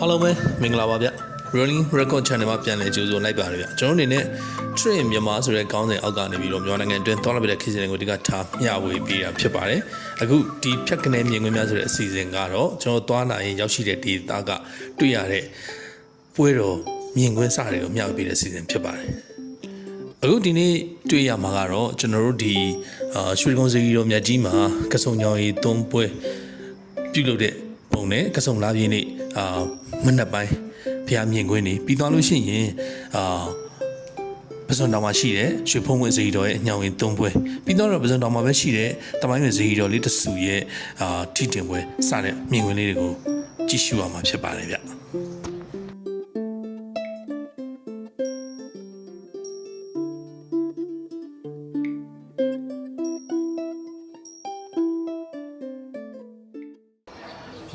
အားလုံးပဲမင်္ဂလာပါဗျ Rolling Record Channel မှာပြန်လည်ကြိုဆိုလိုက်ပါတယ်ဗျကျွန်တော်တို့အနေနဲ့ Train မြန်မာဆိုတဲ့ခေါင်းစဉ်အောက်ကနေပြီးတော့မြန်မာနိုင်ငံအတွင်းသွားလာပြတဲ့ခရီးစဉ်တွေကိုဒီကထားမျှဝေပေးတာဖြစ်ပါတယ်အခုဒီဖြတ်ကနေမြင်ကွင်းများဆိုတဲ့အစီအစဉ်ကတော့ကျွန်တော်သွားလာရင်ရောက်ရှိတဲ့ဒေသကတွေ့ရတဲ့ပွဲတော်မြင်ကွင်းစတွေကိုမျှဝေပေးတဲ့အစီအစဉ်ဖြစ်ပါတယ်အခုဒီနေ့တွေ့ရမှာကတော့ကျွန်တော်တို့ဒီအာရွှေကုန်းစီတော်မြတ်ကြီးမှာကဆုံညောင်ရီသုံးပွဲပြုလုပ်တဲ့ပုံနဲ့ကဆုံလာပြင်းနေ့ အာမနက်ပိုင်းဖျားမြင်ကွင်းနေပြီးသွားလို့ရှိရင်အာပဇွန်တောင်မှာရှိတဲ့ရွှေဖုံးဝင်စီတော်ရဲ့အညောင်ရင်သုံးပွဲပြီးတော့ပဇွန်တောင်မှာပဲရှိတဲ့တမိုင်းဝင်စီတော်လေးတဆူရဲ့အာထိတင်ပွဲစတဲ့မြင်ကွင်းလေးတွေကိုကြည့်ရှုရမှာဖြစ်ပါတယ်ဗျ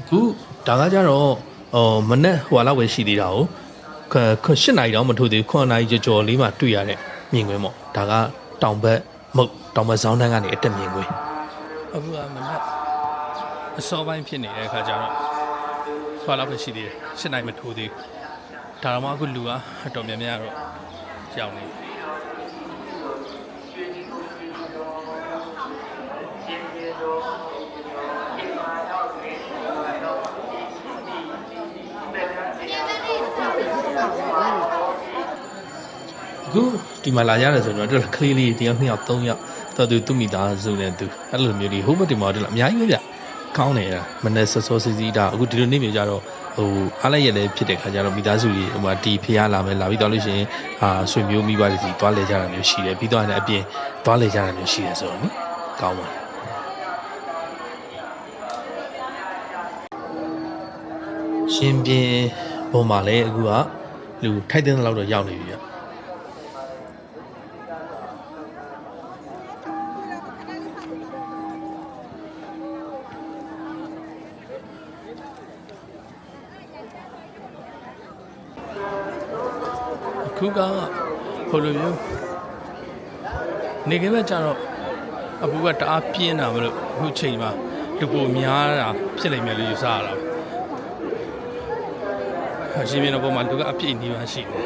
ခုဒါကကြတော့ ဟိုမနေ့ဟိုလောက်ပဲရှိသေးတာကိုခခ8နာရီတော့မထိုးသေး9နာရီကြော်ကြော်လေးမှတွေ့ရတဲ့မြင်ကွင်းပေါ့ဒါကတောင်ဘက်မဟုတ်တောင်ဘက်ဇောင်းတန်းကနေအတက်မြင်ကွင်းအခုကမနေ့အစောပိုင်းဖြစ်နေတဲ့အခါကျတော့ဟိုလောက်ပဲရှိသေးတယ်8နာရီမထိုးသေးဒါတော့မှအခုလူကအတော်များများတော့ကြောင်နေပြီ အခုဒီမှာလာရတယ်ဆိုတော့တော်ကလေးလေးတယောက်နှစ်ယောက်သုံးယောက်တော်သူသူမိသားစုနဲ့သူအဲ့လိုမျိုးတွေဟိုဘက်ဒီမှာတော်အများကြီးပဲဗျကောင်းနေတာမနေ့စောစောစီစီဒါအခုဒီလိုနေမျိုးကြတော့ဟိုအားလိုက်ရလည်းဖြစ်တဲ့ခါကျတော့မိသားစုကြီးဟိုမှာတီဖျားလာမယ်လာပြီးတော့လို့ရှိရင်အာဆွေမျိုးမိဘတွေစီသွားလေကြတာမျိုးရှိတယ်ပြီးတော့လည်းအပြင်သွားလေကြတာမျိုးရှိတယ်ဆိုတော့နိကောင်းပါတယ်ရှင်ပြင်းပုံမှာလည်းအခုကလူထိုက်တဲ့လောက်တော့ရောက်နေပြီဗျ ခုကဟိုလိုမျိုးနေကမဲ့ကြတော့အပူကတအားပြင်းတာမလို့အခုချိန်မှာလူပိုများတာဖြစ်နိုင်မယ်လို့ယူဆရတာအရှင်မြင်တော့ပုံမှာလူကအပြည့်နေပါရှိတယ်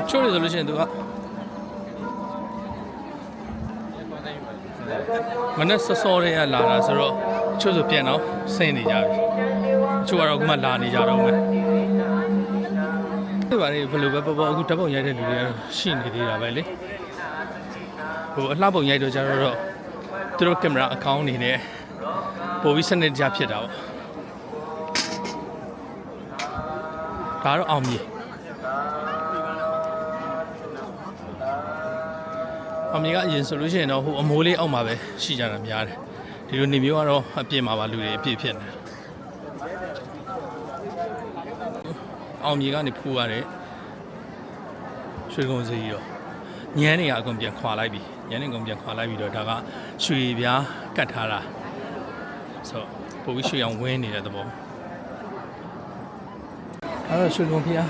အချို့တွေဆိုလို့ရှိရင်သူကမနေ့စောစောတွေကလာတာဆိုတော့အချို့ဆိုပြန်တော့စိတ်နေကြပြီအ ချို့ကတော့အခုမှလာနေကြတော့မယ်ဒီပါလေဘယ်လိုပဲပေါ့ပေါ့အခုဓာတ်ပုံရိုက်တဲ့လူတွေကတော့ရှိနေသေးတာပဲလေဟိုအလှပုံရိုက်တော့ကြတော့သူတို့ကင်မရာအကောင့်အနေနဲ့ပို့ပြီးစနစ်တကျဖြစ်တာပေါ့ဒါတော့အောင်မြေအောင်မြေကအရင်ဆိုလို့ရှိရင်တော့ဟိုအမိုးလေးအောက်မှာပဲရှိကြတာများတယ်ဒီလိုနေမျိုးကတော့အပြည့်မှာပါလူတွေအပြည့်ဖြစ်နေတယ် အောင်မြေကနေဖူးရတယ်ရွှေကုန်းစီရောညမ်းနေရအကုန်ပြန်ခွာလိုက်ပြီညမ်းနေကုန်ပြန်ခွာလိုက်ပြီးတော့ဒါကရွှေပြားကတ်ထားတာဆိုပို့ပြီးရွှေအောင်ဝင်းနေတဲ့သဘောအဲ့တော့ရွှေကုန်းဖျား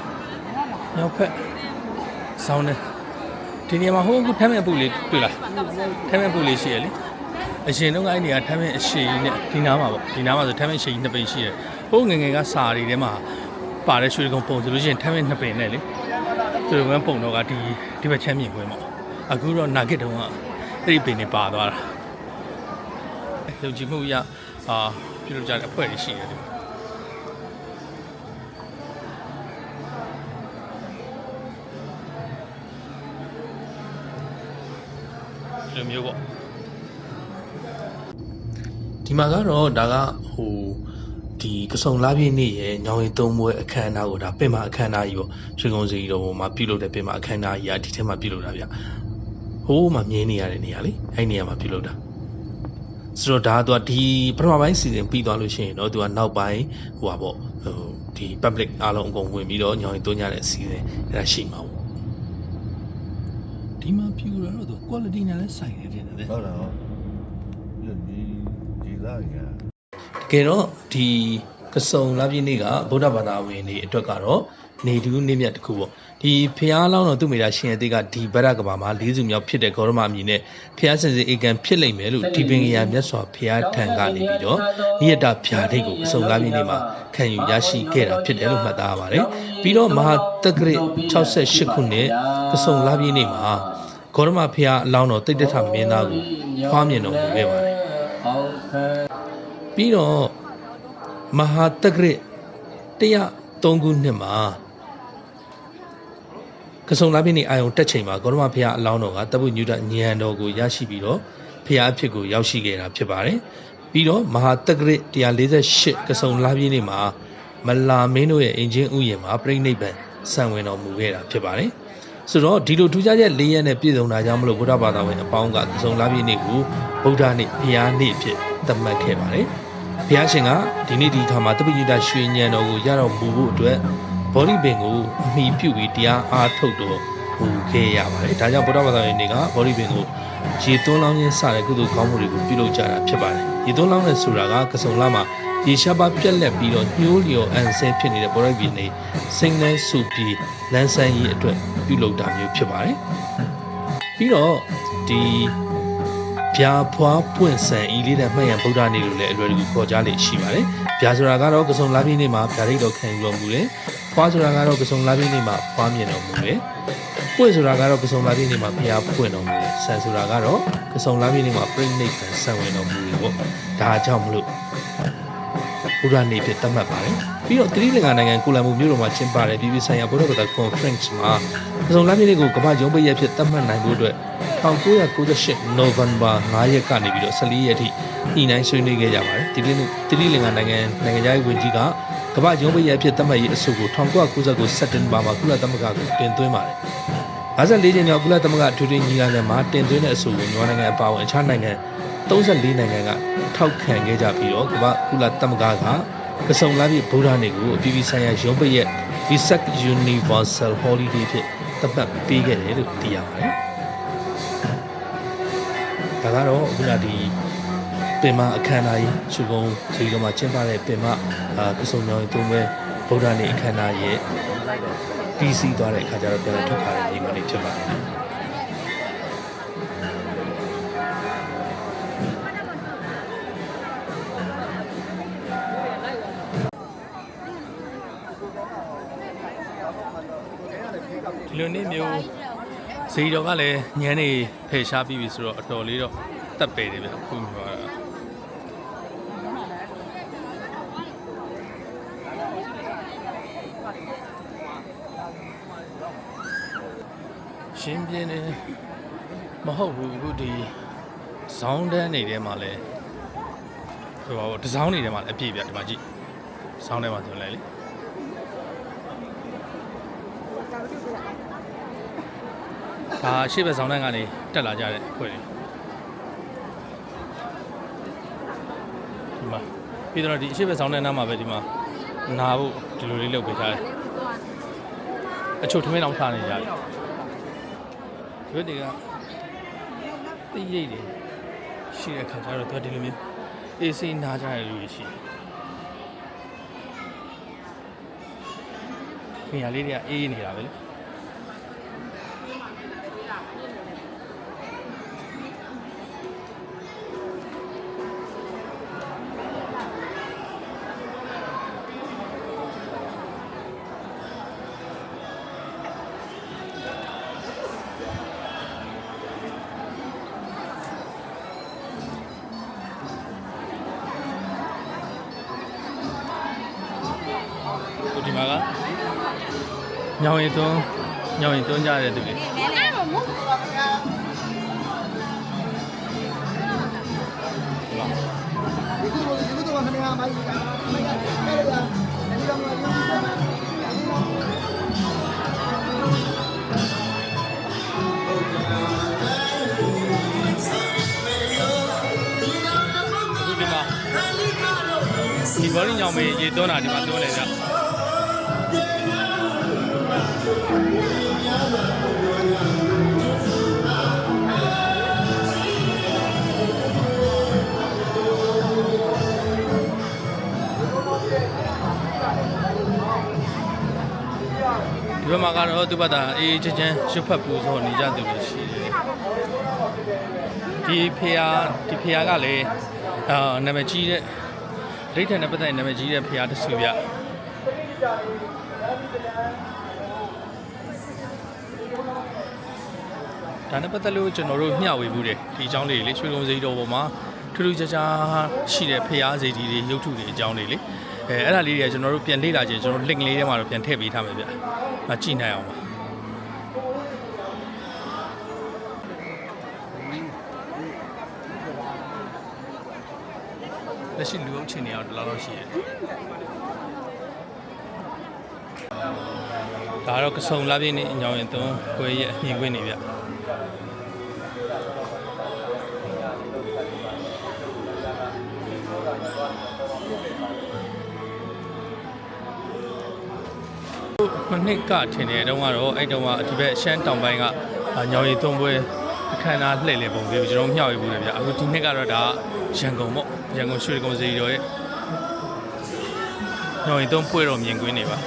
မြောက်ဖက်ဆောင်းနေဒီနေရာမှာဟိုအခုထမ်းမဲ့ပူလေးတွေ့လားထမ်းမဲ့ပူလေးရှိရလေအရင်တော့အဲ့နေရာထမ်းမဲ့အရှိကြီးနဲ့ဒီနားမှာပေါ့ဒီနားမှာဆိုထမ်းမဲ့အရှိကြီးနှစ်ပိန်ရှိတယ်ဟိုငယ်ငယ်ကစာရီထဲမှာ ပါတဲ့ရွှေကုန်းပုံဆိုလို့ရှိရင်ထမ်းမဲ့နှစ်ပင်နဲ့လေရွှေကုန်းပုံတော့ကဒီဒီဘက်ချမ်းမြင်ခွင့်ပေါ့အခုတော့နာဂစ်တုံးကအဲ့ဒီပင်တွေပါသွားတာယုံကြည်မှုရအာပြုလုပ်ကြတဲ့အဖွဲ့တွေရှိတယ်ဒီမှာဒီလိုမျိုးပေါ့ဒီမှာကတော့ဒါကဟို ဒီကစုံလာပြည့်နေ့ရဲ့ညောင်ရီသုံးပွဲအခမ်းအနားကိုဒါပြင်မအခမ်းအနားကြီးပေါ့ရွှေကုန်းစီတော်ပေါ်မှာပြုလုပ်တဲ့ပြင်မအခမ်းအနားကြီးကဒီထဲမှာပြုလုပ်တာဗျဟိုးမှာမြင်းနေရတဲ့နေရာလေအဲ့နေရာမှာပြုလုပ်တာဆိုတော့ဒါကသူကဒီပထမပိုင်းစီစဉ်ပြီးသွားလို့ရှိရင်တော့သူကနောက်ပိုင်းဟိုပါပေါ့ဟိုဒီ public အားလုံးအကုန်ဝင်ပြီးတော့ညောင်ရီသုံးကြတဲ့အစီအစဉ်အဲ့ဒါရှိမှာပေါ့ဒီမှာပြုရတော့သူ quality နဲ့လည်းဆိုင်နေတယ်တဲ့ဟုတ်လားဟုတ်ဒီဒီသားကြီး ကတကယ်တော့ဒီကစုံလာပြည့်နေ့ကဗုဒ္ဓဘာသာဝင်တွေအတွက်ကတော့နေတူးနေ့မြတ်တစ်ခုပေါ့ဒီဖျားလောင်းတော်သူမိတာရှင်ရဲ့တေကဒီဗရကဘာမှာလေးစုမြောက်ဖြစ်တဲ့ဂေါရမအမည်နဲ့ဖျားစင်စစ်ဧကံဖြစ်လိမ့်မယ်လို့ဒီပင်ကရာမြတ်စွာဘုရားထံကနေပြီးတော့နိယတဗျာဒိတ်ကိုကစုံလာပြည့်နေ့မှာခံယူရရှိခဲ့တာဖြစ်တယ်လို့မှတ်သားရပါတယ်ပြီးတော့မဟာတက္ကရ68ခုနှစ်ကစုံလာပြည့်နေ့မှာဂေါရမဖျားအလောင်းတော်တိတ်တထမင်းသားကိုဖွားမြင်တော်မူခဲ့ပါတယ်ဟုတ်ကဲ့ ပြီးတော့မဟာတက္ကရ103ခုနှစ်မှာကစုံလာပြည့်နေ့အာယုံတက်ချိန်မှာဂေါရမဖျားအလောင်းတော်ကတပုညုဒညံတော်ကိုရရှိပြီးတော့ဖျားအဖြစ်ကိုရောက်ရှိခဲ့တာဖြစ်ပါတယ်ပြီးတော့မဟာတက္ကရ148ကစုံလာပြည့်နေ့မှာမလာမင်းတို့ရဲ့အင်ဂျင်ဥယျာဉ်မှာပြိဋိဘံဆံဝင်တော်မူခဲ့တာဖြစ်ပါတယ်ဆိုတော့ဒီလိုထူးခြားချက်၄ရက်နဲ့ပြည့်စုံတာကြောင့်မလို့ဗုဒ္ဓဘာသာဝင်အပေါင်းကကစုံလာပြည့်နေ့ကိုဗုဒ္ဓနေ့ဘုရားနေ့အဖြစ်သတ်မှတ်ခဲ့ပါတယ် ဘုရားရှင်ကဒီနေ့ဒီအခါမှာတပိဋကရွှေညံတော်ကိုရတော်မူဖို့အတွက်ဘောဓိပင်ကိုအမိပြုပြီးတရားအားထုတ်တော်မူခဲ့ရပါတယ်ဒါကြောင့်ဗုဒ္ဓဘာသာဝင်တွေကဘောဓိပင်ကိုရေသွန်းလောင်းခြင်းစတဲ့ကုသိုလ်ကောင်းမှုတွေကိုပြုလုပ်ကြတာဖြစ်ပါတယ်ရေသွန်းလောင်းတဲ့ဆိုတာကကစုံလာမှာရေရှားပါပြက်လက်ပြီးတော့ညှိုးလျော်အန်ဆဲဖြစ်နေတဲ့ဘောဓိပင်တွေစိတ်နှမ်းစုပြီးလန်းဆန်းရေးအတွက်ပြုလုပ်တာမျိုးဖြစ်ပါတယ်ပြီးတော့ဒီ ဗျာဖွားပွင့်ဆန်ဤလေးတဲ့မှတ်ရန်ဗုဒ္ဓနေ့လို့လည်းအလွယ်တကူခေါ်ကြလေရှိပါတယ်။ဗျာဆိုတာကတော့ကစုံလာပြည့်နေ့မှာဗျာဒိတ်တော်ခံယူတော်မူတယ်။ဖွားဆိုတာကတော့ကစုံလာပြည့်နေ့မှာဖွားမြင်တော်မူတယ်။ပွင့်ဆိုတာကတော့ကစုံလာပြည့်နေ့မှာဘုရားပွင့်တော်မူတယ်။ဆန်ဆိုတာကတော့ကစုံလာပြည့်နေ့မှာပြိဋိနိဗ္ဗာန်ဆံဝင်တော်မူတယ်ပေါ့။ဒါကြောင့်မလို့ဘုရားနေ့ဖြစ်သတ်မှတ်ပါတယ်။ပြီးတော့တိရိလင်္ကာနိုင်ငံကိုလံမူမြို့တော်မှာကျင်းပတဲ့ပြည်ပဆိုင်ရာဘုရားဘာသာ conference မှာကစုံလာပြည့်နေ့ကိုကမ္ဘာရုံးပိတ်ရက်ဖြစ်သတ်မှတ်နိုင်ဖို့အတွက် 1998 November 9ရက်ကနေပြီးတော့14ရက်ထိညှိနှိုင်းဆွေးနွေးခဲ့ကြပါတယ်။ဒီနေ့တိရိလင်္ကာနိုင်ငံနိုင်ငံသားရေးဝန်ကြီးကကမ္ဘာရုံးပိတ်ရက်ဖြစ်သတ်မှတ်ရေးအဆိုကို1999 September မှာကုလသမဂ္ဂကိုတင်သွင်းပါတယ်။54ချိန်မြောက်ကုလသမဂ္ဂအထွေထွေညီလာခံမှာတင်သွင်းတဲ့အဆိုကိုမြန်မာနိုင်ငံအပါအဝင်အခြားနိုင်ငံ34နိုင်ငံကထောက်ခံခဲ့ကြပြီးတော့ကမ္ဘာကုလသမဂ္ဂကကစုံလာပြည့်ဗုဒ္ဓနေ့ကိုအပြည်ပြည်ဆိုင်ရာရုံးပိတ်ရက် Visak Universal Holiday ဖြစ်သတ်မှတ်ပေးခဲ့တယ်လို့သိရပါတယ်။ဒါ ကတော့အခုနဒီပင်မအခမ်းအနားကြီးရှုကုံခြေတော်မှာကျင်းပတဲ့ပင်မအာကစုံညောင်းသုံးပဲဗုဒ္ဓနေ့အခမ်းအနားရဲ့ပြီးစီးသွားတဲ့အခါကျတော့ပြန်လည်ထွက်ခါတဲ့ညီမလေးဖြစ်ပါတယ်ဒီလိုနေ့မျိုး ဇီတော်ကလည်းညမ်းနေဖယ်ရှားပြီးပြီဆိုတော့အတော်လေးတော့တက်ပယ်တယ်ဗျအခုမျိုးကရှင်းပြင်းနေမဟုတ်ဘူးအခုဒီဇောင်းတန်းနေထဲမှာလဲဟိုတစောင်းနေထဲမှာလည်းအပြည့်ပြဒီမှာကြည့်ဇောင်းထဲမှာဆိုလဲလေ ဒါရှေ့ဘက်ဆောင်တန်းကနေတက်လာကြတဲ့အဖွဲ့တွေဒီမှာပြီးတော့ဒီရှေ့ဘက်ဆောင်တန်းနားမှာပဲဒီမှာနာဖို့ဒီလိုလေးလုပ်ပေးထားတယ်အချို့ထမင်းအောင်စားနေကြတယ်ဒီဘက်တွေကတိရိတ်တွေရှိတဲ့ခါကျတော့သူကဒီလိုမျိုးအေးစိနာကြတဲ့လူတွေရှိတယ်နေရာလေးတွေကအေးနေတာပဲလေ ရင်သွန်းညောင်ရင်သွန်းကြတဲ့သူတွေအဲ့တော့မဟုတ်ဘူးပါဗျာဟုတ်လားဒီကုသိုလ်ဒီကုသိုလ်ကခဏမှမိုက်တာမိုက်ရတယ်အဲ့ဒါဒီတော့မလို့အခုဒီမှာဒီဘော်လီညောင်မေးရေသွန်းတာဒီမှာသွန်းနေကြ ဘက်မှာကတော့သူ့ဘက်သာအေးချမ်းချမ်းရွတ်ဖက်ပူဇော်နေကြသူတွေရှိတယ်ဒီဖေယာဒီဖေယာကလည်းအာနာမည်ကြီးတဲ့ဒိဋ္ဌာန်နဲ့ပတ်သက်တဲ့နာမည်ကြီးတဲ့ဖေယာတဆူဗျဒါနဲ့ပတ်သက်လို့ကျွန်တော်တို့မျှဝေမှုတယ်ဒီအကြောင်းလေးလေရွှေကုံစိတော်ပေါ်မှာထူးထူးခြားခြားရှိတဲ့ဖျားစိတ်တွေရုပ်ထုတွေအကြောင်းတွေလေ အဲအဲ့ဒါလေးတွေကကျွန်တော်တို့ပြန်လေ့လာကြည့်ကျွန်တော် link လေးထဲမှာတော့ပြန်ထည့်ပေးထားမယ်ဗျ။အကြည့်နိုင်အောင်ပါ။လက်ရှိလူအုပ်ချင်းနေအောင်ဒီလောက်တော့ရှိတယ်။ဒါတော့ကစုံလာပြင်းနေအညောင်ရင်သုံးကိုရဲ့အမြင်ကွင်းနေဗျ။ နှစ်ကထင်တယ်တုန်းကတော့အဲ့တုန်းကဒီဘက်ရှမ်းတောင်ပိုင်းကအာညောင်ရီသုံးပွဲအခမ်းအနားလှည့်လည်ပုံလေးကိုကျွန်တော်မျှဝေဘူးလေဗျအခုဒီနှစ်ကတော့ဒါရန်ကုန်ပေါ့ရန်ကုန်ရွှေကုံစီတော်ရဲ့ညောင်ရီသုံးပွဲတော်မြင်ကွင်းနေပါ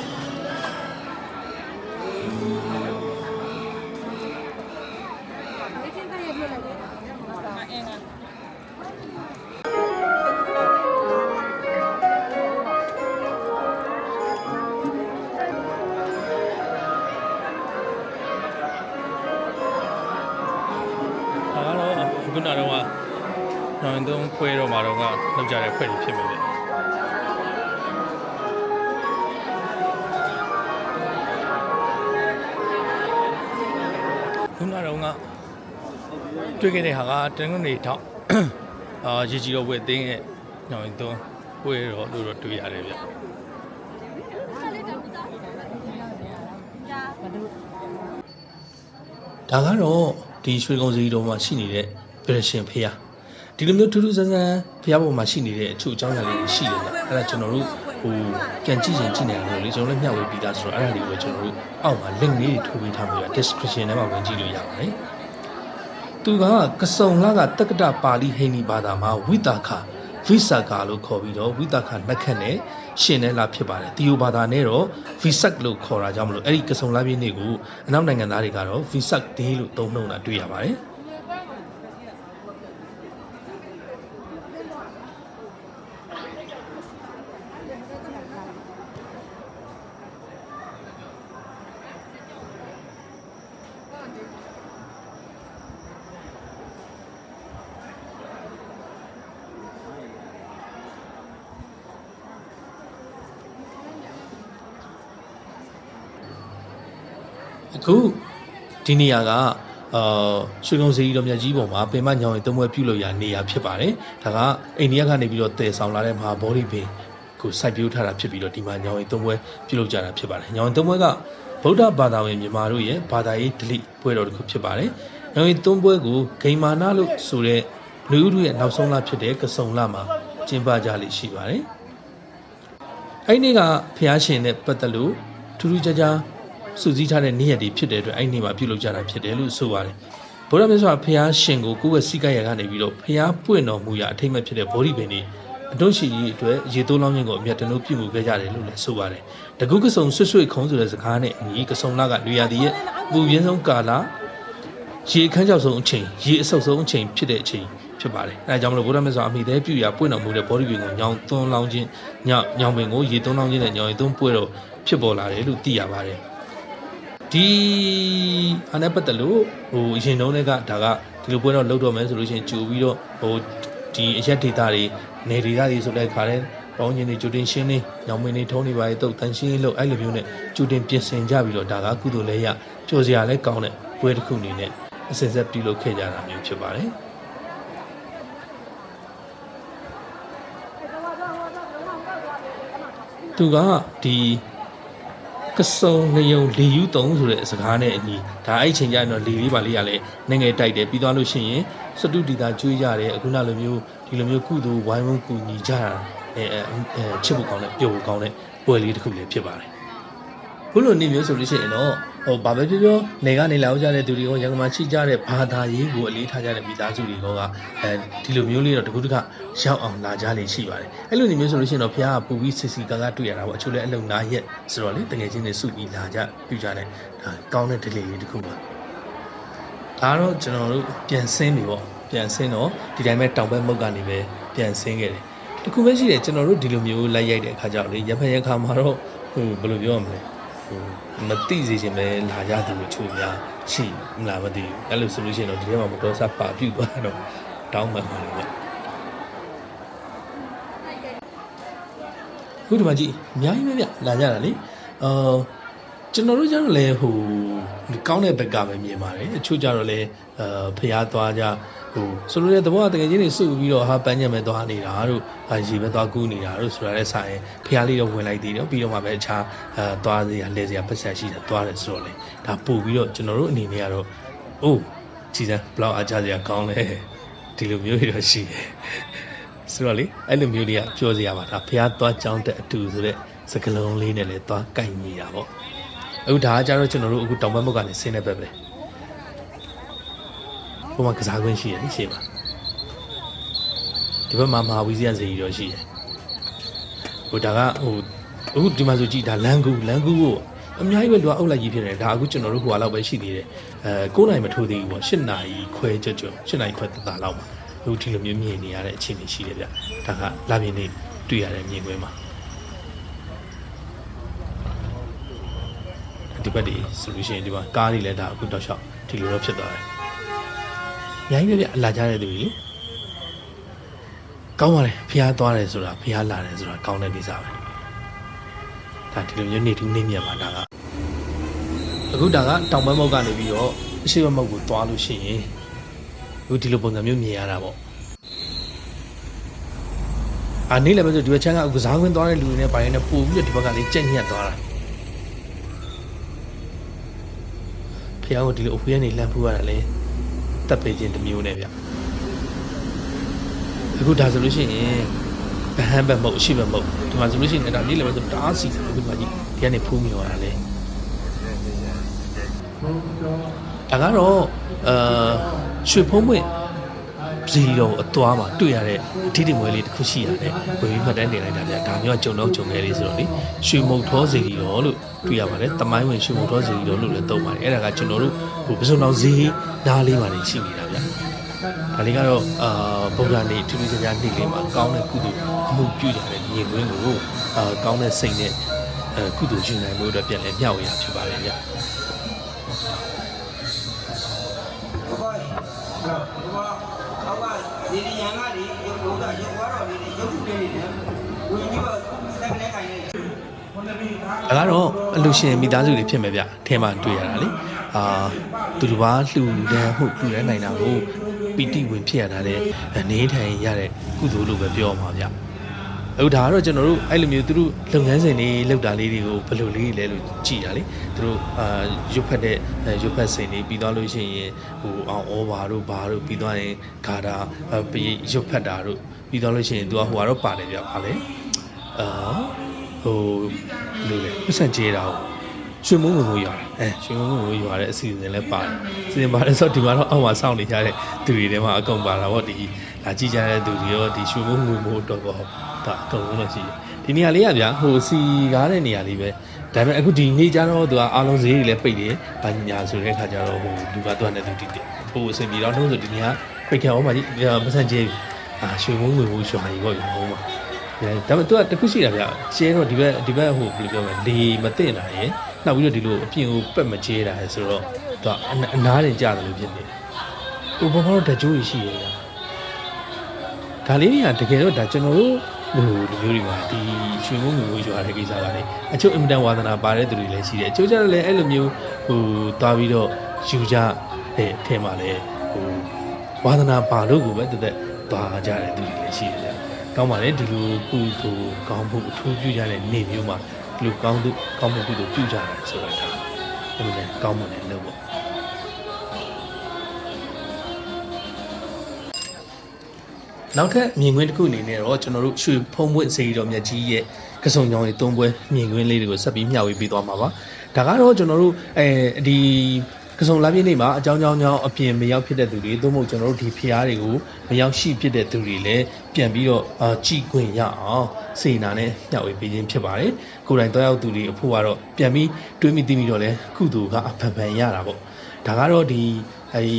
ခုနကတော့ကတွေ့ခဲ့တဲ့ဟာကတနင်္ဂနွေထောက်အာရေကြီးတော့ဝဲအသိင်းရဲ့ညောင်ရီသုံးပွဲတော်လို့တော့တွေ့ရတယ်ဗျဒါကတော့ဒီရွှေကုံစီတော်မှာရှိနေတဲ့ဗရရှင်ဖေးဒီလိုမျိုးထူးထူးဆန်းဆန်းဖျားပေါ်မှာရှိနေတဲ့အချို့အကြောင်းအရာလေးတွေရှိတယ်ဗျအဲ့ဒါကျွန်တော်တို့ ဟိုပြန်ကြည့်ရင်ကြည့်နေတယ်လို့လေကျွန်တော်လည်းမျှဝေပြီးသားဆိုတော့အဲ့ဒါလေးကိုကျွန်တော်တို့အောက်မှာ link လေးတွေထိုးပေးထားပြီးတော့ description ထဲမှာဝင်ကြည့်လို့ရပါတယ်သူကကစုံလာကတက္ကတပါဠိဟိန္ဒီဘာသာမှာဝိတာခဝိစာကာလို့ခေါ်ပြီးတော့ဝိတာခနှက်ခတ်နဲ့ရှင်နေလာဖြစ်ပါတယ်တီယိုဘာသာနဲ့တော့ဗီဆက်လို့ခေါ်တာကြောင့်မလို့အဲ့ဒီကစုံလာပြည့်နေ့ကိုအနောက်နိုင်ငံသားတွေကတော့ဗီဆက်ဒေးလို့သုံးနှုန်းတာတွေ့ရပါတယ် အခု ဒီနေရာကအာရွှေကုံစီတော်မြတ်ကြီးပေါ်မှာပင်မညောင်ရင်သုံးပွဲပြုလို့ရနေရာဖြစ်ပါတယ်ဒါကအိန္ဒိယကနေပြီးတော့တည်ဆောင်လာတဲ့မဟာဗောဓိပင်ကိုစိုက်ပျိုးထားတာဖြစ်ပြီးတော့ဒီမှာညောင်ရင်သုံးပွဲပြုလုပ်ကြတာဖြစ်ပါတယ်ညောင်ရင်သုံးပွဲကဗုဒ္ဓဘာသာဝင်မြန်မာတို့ရဲ့ဘာသာရေးဒလိပွဲတော်တစ်ခုဖြစ်ပါတယ်ညောင်ရင်သုံးပွဲကိုဂိမ်းမာနလို့ဆိုတဲ့လူဦးရဲ့နောက်ဆုံးလဖြစ်တဲ့ကစုံလမှာကျင်းပကြလိမ့်ရှိပါတယ်အဲ့ဒီနေ့ကဖျားရှင်နဲ့ပတ်သက်လို့ထူးထူးခြားခြား စုစည်းထားတဲ့နေ့ရက်တွေဖြစ်တဲ့အတွက်အဲ့ဒီနေ့မှာပြုလုပ်ကြတာဖြစ်တယ်လို့ဆိုပါတယ်ဗုဒ္ဓမြတ်စွာဘုရားရှင်ကိုကိုယ့်ရဲ့စိတ်ကရကနေပြီးတော့ဘုရားပွင့်တော်မူရာအထိမ့်မဲ့ဖြစ်တဲ့ဗောဓိပင်တွေအတွန်းရှိကြီးအတွက်ရေတိုးလောင်းခြင်းကိုအမြတ်တမ်းပြုမှုခဲ့ကြတယ်လို့လည်းဆိုပါတယ်တကုကစုံဆွတ်ဆွတ်ခုံးဆိုတဲ့စကားနဲ့အညီကစုံလာကလူရသည်ရဲ့ပူပြင်းဆုံးကာလရေခမ်းကြောက်ဆုံးအချိန်ရေအဆုပ်ဆုံးအချိန်ဖြစ်တဲ့အချိန်ဖြစ်ပါတယ်အဲဒါကြောင့်မလို့ဗုဒ္ဓမြတ်စွာအမိသေးပြုရာပွင့်တော်မူတဲ့ဗောဓိပင်ကိုညောင်သွန်းလောင်းခြင်းညောင်ညောင်ပင်ကိုရေသွန်းလောင်းခြင်းနဲ့ညောင်ရင်သွန်းပွဲတော်ဖြစ်ပေါ်လာတယ်လို့သိရပါတယ် ဒီအားနဲ့ပတ်သက်လို့ဟိုအရင်တုန်းကဒါကဒီလိုပွဲတော့လုပ်တော့မယ်ဆိုလို့ရှိရင်ကြိုပြီးတော့ဟိုဒီအရက်ဒေတာတွေနေဒေတာတွေဆိုတဲ့ခါတဲ့ပေါင်းချင်းတွေကြိုတင်ရှင်းနေညောင်မင်းတွေထုံးနေပါလေတုတ်တန်ရှင်းလို့အဲ့လိုမျိုးနဲ့ကြိုတင်ပြင်ဆင်ကြပြီးတော့ဒါကကုသိုလ်လဲရကြော်စရာလဲကောင်းတဲ့ပွဲတစ်ခုအနေနဲ့အစဉ်ဆက်ပြုလုပ်ခဲ့ကြတာမျိုးဖြစ်ပါတယ်သူကဒီ ကစုံလျုံလေယူတုံဆိုတဲ့စကားနဲ့အညီဒါအဲ့ချိန်ကျရင်တော့လေလေးပါလေးရလဲငငယ်တိုက်တယ်ပြီးသွားလို့ရှိရင်စတုဒီတာကျွေးကြတယ်အခုနလိုမျိုးဒီလိုမျိုးကုသိုလ်ဝိုင်းဝန်းကူညီကြတာအဲအဲချစ်ဖို့ကောင်းတဲ့ပျော်ဖို့ကောင်းတဲ့ပွဲလေးတစ်ခုလည်းဖြစ်ပါတယ် ခုလိုနေမျိုးဆိုလို့ရှိရင်တော့ဟိုဘာပဲပြောပြောနေကနေလာကြတဲ့သူတွေကရန်ကုန်မှာရှိကြတဲ့ဘာသာရေးကိုအလေးထားကြတဲ့မိသားစုတွေကအဲဒီလိုမျိုးလေးတော့တကူတကရောက်အောင်လာကြလေရှိပါတယ်အဲ့လိုနေမျိုးဆိုလို့ရှိရင်တော့ဘုရားကပူပြီးစစ်စီကားကားတွေ့ရတာပေါ့အချို့လည်းအလုံနာရက်ဆိုတော့လေတကယ်ချင်းတွေစုပြီးလာကြပြကြတယ်ဒါကောင်းတဲ့ delay လေးတစ်ခုပါဒါကတော့ကျွန်တော်တို့ပြန်ဆင်းပြီပေါ့ပြန်ဆင်းတော့ဒီတိုင်းပဲတောင်ဘက်မုတ်ကနေပဲပြန်ဆင်းခဲ့တယ်တခုပဲရှိတယ်ကျွန်တော်တို့ဒီလိုမျိုးလိုက်ရိုက်တဲ့အခါကျတော့လေရဖက်ရခါမှာတော့ဟိုဘယ်လိုပြောရမလဲ ဟိုမသိစေချင်ပဲလာကြသူတို့ချို့များရှိမလားမသိဘူးအဲ့လိုဆိုလို့ရှိရင်တော့ဒီထဲမှာမတော်စားပါပြုတ်သွားတော့တောင်းမှန်ပါလေဗျခုဒီမှာကြည့်အများကြီးပဲဗျလာကြတာလေအာကျွန်တော်တို့ကျတော့လေဟိုကောင်းတဲ့ဘက်ကပဲမြင်ပါတယ်အချို့ကျတော့လေအာဖျားသွားကြ ဟိုဆိုလိုတဲ့သဘောကတကယ်ချင်းတွေစုပြီးတော့ဟာပန်းညံမဲ့သွားနေတာတို့ဟာရေပဲသွားကူးနေတာတို့ဆိုတာလည်းဆိုင်ဖျားလေးတော့ဝင်လိုက်သေးတယ်ပြီးတော့မှပဲအခြားအာသွားစရာလဲစရာပတ်ဆက်ရှိတာသွားတယ်ဆိုတော့လေဒါပို့ပြီးတော့ကျွန်တော်တို့အနေနဲ့ကတော့အိုးကြည်စမ်းဘလောက်အားကြစရာကောင်းလဲဒီလိုမျိုးတွေတော့ရှိတယ်ဆိုတော့လေအဲ့လိုမျိုးတွေကပြောစရာပါဒါဖျားသွားကြောင်းတဲ့အတူဆိုတဲ့စကလုံးလေးနဲ့လည်းသွားကြိုက်နေတာပေါ့အခုဒါကကြတော့ကျွန်တော်တို့အခုတောင်ဘက်ဘက်ကနေဆင်းနေပဲပဲ ဟိုမှာကစားခွင့်ရှိရတယ်ရှေ့မှာဒီဘက်မှာမဟာဝီဇယဇေကြီးတော့ရှိတယ်ဟိုဒါကဟိုအခုဒီမှာဆိုကြည့်ဒါလန်ကူလန်ကူကိုအများကြီးပဲလူအုပ်လိုက်ကြီးဖြစ်နေတယ်ဒါအခုကျွန်တော်တို့ဟိုလောက်ပဲရှိသေးတယ်အဲ9နိုင်မထိုးသေးဘူးပေါ့10နိုင်ခွဲကြွကြွ10နိုင်ခွဲတတလောက်မှာဟိုဒီလိုမျိုးမြင်နေရတဲ့အခြေအနေရှိတယ်ဗျဒါကလာပြင်းနေတွေ့ရတဲ့မြင်ကွင်းမှာဒီဘက်ဒီဆိုလို့ရှိရင်ဒီမှာကားတွေလည်းဒါအခုတော့ရှောက်ဒီလိုတော့ဖြစ်သွားတယ် အများကြီးပဲဗျအလာကြတဲ့သူကြီးလေကောင်းပါလေဖျားသွားတယ်ဆိုတာဖျားလာတယ်ဆိုတာကောင်းတဲ့ကိစ္စပဲဒါဒီလိုမျိုးနေတူးနေမြတ်ပါဒါကအခုဒါကတောင်ဘက်မုတ်ကနေပြီးတော့အရှိဘက်မုတ်ကိုသွားလို့ရှိရင်အခုဒီလိုပုံစံမျိုးမြင်ရတာပေါ့အာနေလည်းပဲဆိုဒီဘက်ချမ်းကကစားခွင်းသွားတဲ့လူတွေနဲ့ပိုင်းနဲ့ပို့ပြီးတော့ဒီဘက်ကလေးကြက်ညက်သွားတာဖျားကိုဒီလိုအဖွေးကနေလှမ်းဖူးရတာလေ တက်ပေးခြင်းတစ်မျိုးနဲ့ဗျအခုဒါဆိုလို့ရှိရင်ဗဟန်းဘက်မဟုတ်အရှိဘက်မဟုတ်ဒီမှာဆိုလို့ရှိရင်ဒါနေ့လည်းပဲဆိုတအားစီတယ်အခုဒီမှာကြီးဒီကနေဖူးမြော်ရတာလေဒါကတော့အာရွှေဖုံးပွင့်ဇီရောအသွားမှာတွေ့ရတဲ့အထီးတင်မွေးလေးတစ်ခုရှိရတယ်။ဝင်ပြီးမှတ်တမ်းတင်လိုက်တာဗျာ။ဒါမျိုးကကြုံတော့ကြုံခဲ့လေးဆိုတော့လေရွှေမုတ်ထောဇီရောလို့တွေ့ရပါတယ်။တမိုင်းဝင်ရွှေမုတ်ထောဇီရောလို့လည်းသုံးပါတယ်။အဲ့ဒါကကျွန်တော်တို့ဟိုပစုံတော်ဇီ နားလေးမှာနေရှိနေတာဗျာ။ဒါလေးကတော့အာဗုဒ္ဓနေထူးထူးခြားခြားနေ့လေးမှာကောင်းတဲ့ကုသိုလ်အမှုပြုကြတဲ့ညီကွင်းကိုအာကောင်းတဲ့စိတ်နဲ့အဲကုသိုလ်ရှင်နိုင်လို့တော့ပြန်လဲမျှဝေရဖြစ်ပါတယ်ဗျာ။ဟောကဒီဒီရန်ကဒီရုပ်ဘုရားရုပ်ဘွားတော်လေးတွေရုပ်ထုလေးတွေနဲ့ဝင်ပြီးတော့စက်ကနေခိုင်းနေဒါကတော့အလူရှင်မိသားစုတွေဖြစ်မယ်ဗျအဲမှာတွေ့ရတာလေ အာသူတစ်ပါးလှူဒန်းမှုလှူဒန်းနိုင်တာကိုပီတိဝင်ဖြစ်ရတာလေနေထိုင်ရတဲ့ကုသိုလ်လို့ပဲပြောမှာဗျအခုဒါကတော့ကျွန်တော်တို့အဲ့လိုမျိုးသူတို့လုပ်ငန်းစဉ်တွေလုပ်တာလေးတွေကိုဘယ်လိုလေးလဲလို့ကြည်တာလေသူတို့အာရွတ်ဖက်တဲ့ရွတ်ဖက်စိန်တွေပြီးသွားလို့ရှိရင်ဟိုအောင်ဩဘာတို့ဘာတို့ပြီးသွားရင်ဂါတာပြီးရွတ်ဖက်တာတို့ပြီးသွားလို့ရှိရင်သူကဟိုကတော့ပါတယ်ဗျဗာလေအာဟိုဘယ်လိုလဲပတ်စံကျေးတာကို ရွှေမုံငုံငုံရွာအဲရွှေမုံငုံငုံရွာတဲ့အစီအစဉ်လည်းပါတယ်အစီအစဉ်ပါတယ်ဆိုတော့ဒီမှာတော့အောက်မှာစောင့်နေကြတဲ့သူတွေထဲမှာအကုန်ပါတာပေါ့ဒီလာကြည့်ကြတဲ့သူတွေရောဒီရွှေမုံငုံငုံတော့ပေါ့ဒါအကုန်လုံးတော့ရှိတယ်ဒီနေရာလေးကဗျာဟိုစီကားတဲ့နေရာလေးပဲဒါပေမဲ့အခုဒီနေ့ကျတော့သူကအားလုံးဈေးတွေလည်းပိတ်တယ်ဘာညာဆိုတဲ့ခါကျတော့ဟိုလူကသူကလည်းသူတည်တယ်ဟိုအဆင်ပြေတော့နှုံးဆိုဒီနေရာပိတ်ခဲ့အောင်ပါကြီးပတ်စံကျေးအာရွှေမုံငုံငုံရွာကြီးပေါ့ရွာဟောမှာဒါပေမဲ့ तू ကတခုရှိတာဗျကျဲတော့ဒီဘက်ဒီဘက်ဟိုဘယ်လိုပြောမလဲလေမသိတာရယ် နောက်ပြီးတော့ဒီလိုအပြင်ကိုပက်မကျဲတာရယ်ဆိုတော့ तू ကအနားတင်ကြတယ်လို့ဖြစ်နေတယ်ဟိုဘောကတော့ဓာတ်ကြိုးကြီးရှိရတာဒါလေးတွေကတကယ်တော့ဒါကျွန်တော်တို့ဟိုဒီမျိုးတွေမှာဒီရွှေမုံငူကိုရွာတဲ့ကိစ္စကလေအချို့အင်မတန်ဝါသနာပါတဲ့သူတွေလည်းရှိတယ်အချို့ကျတော့လည်းအဲ့လိုမျိုးဟိုသွားပြီးတော့ယူကြတဲ့အထင်မှာလည်းဟိုဝါသနာပါလို့ကိုပဲတက်တက်သွားကြတဲ့သူတွေလည်းရှိတယ်ဗျကောင်းပါလေဒီလိုကုသိုလ်ကောင်းမှုအထူးပြုကြတဲ့နေမျိုးမှာဒီ လိုကောင်းသူကောင်းမှုကုသိုလ်ပြုကြတယ်ဆိုတာဒါအဲ့လိုလည်းကောင်းမှုလည်းလုပ်ပေါ့နောက်ထပ်မြင်ကွင်းတစ်ခုအနေနဲ့တော့ကျွန်တော်တို့ရွှေဖုံးပွင့်စေရီတော်မြတ်ကြီးရဲ့ကစုံကြောင်ရဲ့သုံးပွဲမြင်ကွင်းလေးတွေကိုဆက်ပြီးမျှဝေပေးသွားမှာပါဒါကတော့ကျွန်တော်တို့အဲဒီ ကစုံလာပြည့်နေ့မှာအကြောင်းကြောင်းကြောင်းအပြင်မရောက်ဖြစ်တဲ့သူတွေသို့မဟုတ်ကျွန်တော်တို့ဒီဖျားတွေကိုမရောက်ရှိဖြစ်တဲ့သူတွေလည်းပြန်ပြီးတော့အာကြည်ခွင့်ရအောင်စေနာနဲ့မျှဝေပေးခြင်းဖြစ်ပါတယ်ကိုယ်တိုင်တောက်ရောက်သူတွေအဖို့ကတော့ပြန်ပြီးတွေးမိသိမိတော့လဲကုသိုလ်ကအဖန်ဖန်ရတာပေါ့ဒါကတော့ဒီအဲဒီ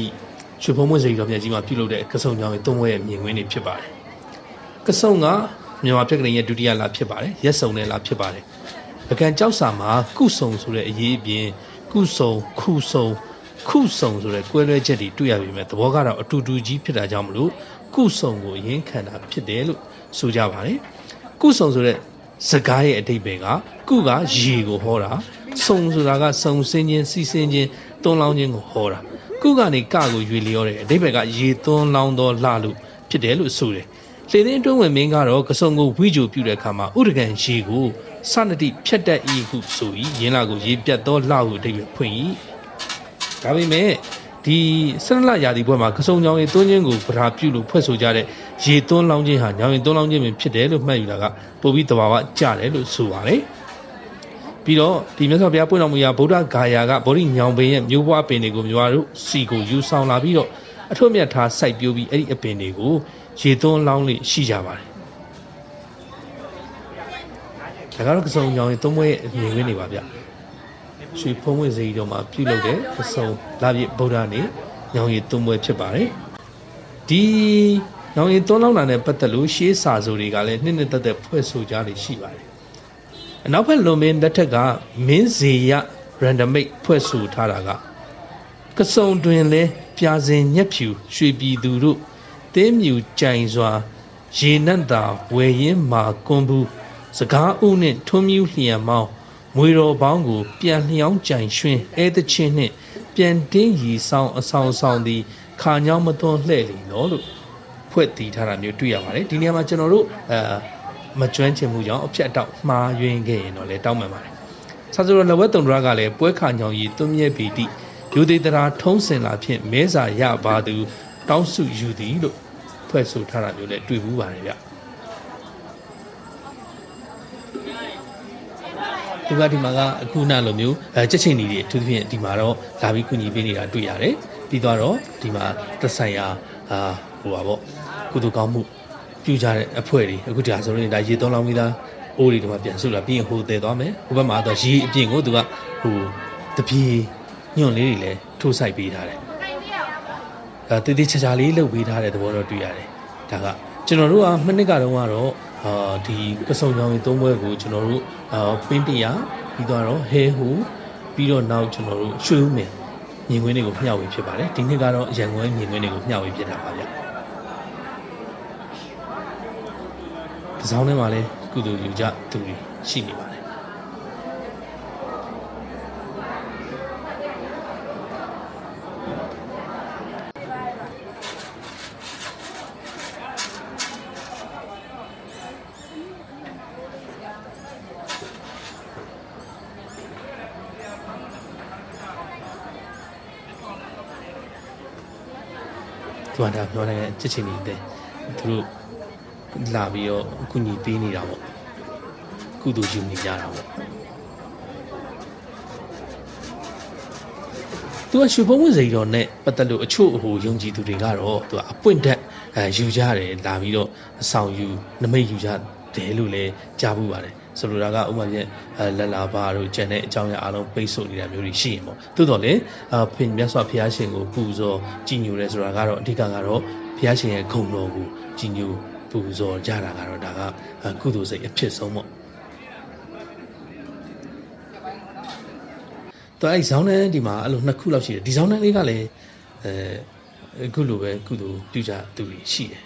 ရွှေဖုံးမွေးစေတော်မြတ်ကြီးမှာပြုလုပ်တဲ့ကစုံကြောင်ရဲ့သုံးဝဲရဲ့မြင်ကွင်းတွေဖြစ်ပါတယ်ကစုံကမြန်မာပြည်ကလေးရဲ့ဒုတိယလာဖြစ်ပါတယ်ရက်စုံနဲ့လာဖြစ်ပါတယ်ပကံကြောက်စာမှာကုစုံဆိုတဲ့အရေးအပြင် ကုစုံခုစုံခုစုံဆိုတဲ့ကွဲလွဲချက်တွေတွေ့ရပြီမဲ့သဘောကတော့အတူတူကြီးဖြစ်တာကြောင့်မလို့ကုစုံကိုအရင်ခံတာဖြစ်တယ်လို့ဆိုကြပါတယ်ကုစုံဆိုတဲ့စကားရဲ့အတိတ်ပဲကကုကရေကိုဟောတာစုံဆိုတာကစုံစင်းခြင်းစီးစင်းခြင်းတွန်းလောင်းခြင်းကိုဟောတာကုကနေကကိုရွေလျောတယ်အတိတ်ပဲကရေတွန်းလောင်းတော့လှလို့ဖြစ်တယ်လို့ဆိုတယ် လေသိန်းတွင်းဝင်မင်းကတော့ကစုံကိုဝိဂျိုပြုတဲ့အခါမှာဥဒကန်ရေကိုစနတိဖြတ်တတ်ဤဟုဆို၏ယင်းလာကိုရေပြတ်သောလှဟုအတိတ်ပဲဖွင့်၏ဒါပေမဲ့ဒီဆနလရာသီဘွဲမှာကစုံကြောင်ရေသွင်းခြင်းကိုဗရာပြုလို့ဖွဲ့ဆိုကြတဲ့ရေသွန်းလောင်းခြင်းဟာညောင်ရင်သွန်းလောင်းခြင်းပင်ဖြစ်တယ်လို့မှတ်ယူတာကပိုပြီးတဘာဝကြတယ်လို့ဆိုပါတယ်ပြီးတော့ဒီမြတ်စွာဘုရားပွင့်တော်မူရာဗုဒ္ဓဂါယာကဗောဓိညောင်ပင်ရဲ့မျိုးပွားပင်တွေကိုမြွားတို့စီကိုယူဆောင်လာပြီးတော့ အထွတ်မြတ်ထားစိုက်ပျိုးပြီးအဲ့ဒီအပင်တွေကိုရေသွန်းလောင်းလေးရှိကြပါတယ်ဒါကတော့ကစုံညောင်ရင်သုံးဘွဲမြင်ခွင့်နေပါဗျရွှေဖုံးဝင့်စေတီတော်မှာပြုလုပ်တဲ့ကစုံလာပြည့်ဗုဒ္ဓနေညောင်ရည်သုံးဘွဲဖြစ်ပါတယ်ဒီညောင်ရည်သုံးလောင်းတာနဲ့ပတ်သက်လို့ရှေးစာဆိုတွေကလည်းနှစ်နှစ်သက်သက်ဖွဲ့ဆိုကြလေရှိပါတယ်အနောက်ဘက်လွန်မင်းလက်ထက်ကမင်းဇေယ randomate ဖွဲ့ဆိုထားတာက ကစုံတွင်လဲပြာစင်ညက်ဖြူရွှေပြည်သူတို့တင်းမြူကြိုင်စွာရေနတ်တာဝယ်ရင်မာကွန်ဘူးစကားဥနှင့်ထွန်းမြူးလျံမောင်းမွေတော်ပေါင်းကို ပြန်လျောင်းကြိုင်ရွှင်အဲတချင်းနှင့် ပြန်တင်းရီဆောင်အဆောင်ဆောင်သည်ခါညောင်းမသွန်းလှဲ့လီနော်လို့ဖွဲ့တည်ထားတာမျိုးတွေ့ရပါတယ်ဒီနေရာမှာကျွန်တော်တို့အဲမကျွမ်းချင်မှုကြောင့်အဖြတ်အတောက်မှားယွင်းခဲ့ရင်တော့လည်းတောင်းပန်ပါတယ်ဆာဆိုရလဝက်တုံဒရာကလည်းပွဲခါညောင်ရီသွမြဲပီတိ ယူသေးတရာထုံးစင်လာဖြင့်မဲစာရပါသူ တောင်းစုယူသည်လို့ဖွဲ့ဆိုထားတာမျိုးလည်းတွေ့ဘူးပါတယ်ဗျဒီကဒီမှာကအခုနလိုမျိုးအဲချက်ချင်းတွေအထူးသဖြင့်ဒီမှာတော့လာပြီးကုညီပေးနေတာတွေ့ရတယ်ပြီးတော့ဒီမှာသက်ဆိုင်ရာအာဟိုပါပေါ့ကုသကောင်းမှုပြုကြတဲ့အဖွဲ့တွေအခုဒါဆိုရင်ဒါရေသွန်းလောင်းပြီးသားအိုးတွေဒီမှာပြန်ဆုလာပြီးရင်ဟိုတည်သွားမယ်ဟိုဘက်မှာတော့ရေအပြင်ကိုသူကဟိုတပြေ ညွန့်လေးတွေလည်းထိုးဆိုင်ပေးထားတယ်အဲတည်တည်ချာချာလေးလုပ်ပေးထားတဲ့သဘောတော့တွေ့ရတယ်ဒါကကျွန်တော်တို့ကမနှစ်ကတော့ကတော့အာဒီကစုံချောင်းကြီးသုံးဘွဲကိုကျွန်တော်တို့အာပင်းတရပြီးတော့ဟဲဟူပြီးတော့နောက်ကျွန်တော်တို့ရွှေဦးမင်းမြင်ကွင်းတွေကိုမျှဝေဖြစ်ပါတယ်ဒီနှစ်ကတော့ရန်ကုန်မြင်ကွင်းတွေကိုမျှဝေဖြစ်တာပါဗျဒီဆောင်ထဲမှာလည်းကုသိုလ်ယူကြသူတွေရှိနေပါတယ် ဒီမှာဒါပြောနေတဲ့ချစ်ချင်းတွေတဲ့သူတို့လာပြီးတော့အကူညီပေးနေတာပေါ့ကုသိုလ်ယူနေကြတာပေါ့သူကရွှေဘုံဝင်စိန်တော်နဲ့ပတ်သက်လို့အချို့ဟိုယုံကြည်သူတွေကတော့သူကအပွင့်တက်အဲယူကြတယ်လာပြီးတော့အဆောင်ယူနမိတ်ယူကြတယ်လို့လည်းကြားဘူးပါတယ် ဆိုလိုတာကဥပမာပြအဲလက်လာပါတို့ကျန်တဲ့အကြောင်းအရာအလုံးပိတ်ဆို့နေတာမျိုးတွေရှိရင်ပေါ့သို့တော်လည်းအဖင်မြတ်စွာဘုရားရှင်ကိုပူဇော်ကြည်ညိုတယ်ဆိုတာကတော့အဓိကကတော့ဘုရားရှင်ရဲ့ဂုဏ်တော်ကိုကြည်ညိုပူဇော်ကြတာကတော့ဒါကကုသိုလ်စိတ်အဖြစ်ဆုံးပေါ့တော့အဲဇောင်းနဲ့ဒီမှာအဲ့လိုနှစ်ခုလောက်ရှိတယ်ဒီဇောင်းနဲ့လေးကလည်းအဲအခုလိုပဲကုသိုလ်ပြုကြသူတွေရှိတယ်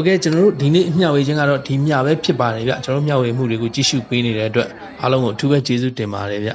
ဟုတ်ကဲ့ကျွန်တော်တို့ဒီနေ့မျှဝေခြင်းကတော့ဒီမျှပဲဖြစ်ပါတယ်ဗျကျွန်တော်တို့မျှဝေမှုတွေကိုကြည့်ရှုပေးနေတဲ့အတွက်အားလုံးကိုအထူးပဲကျေးဇူးတင်ပါတယ်ဗျ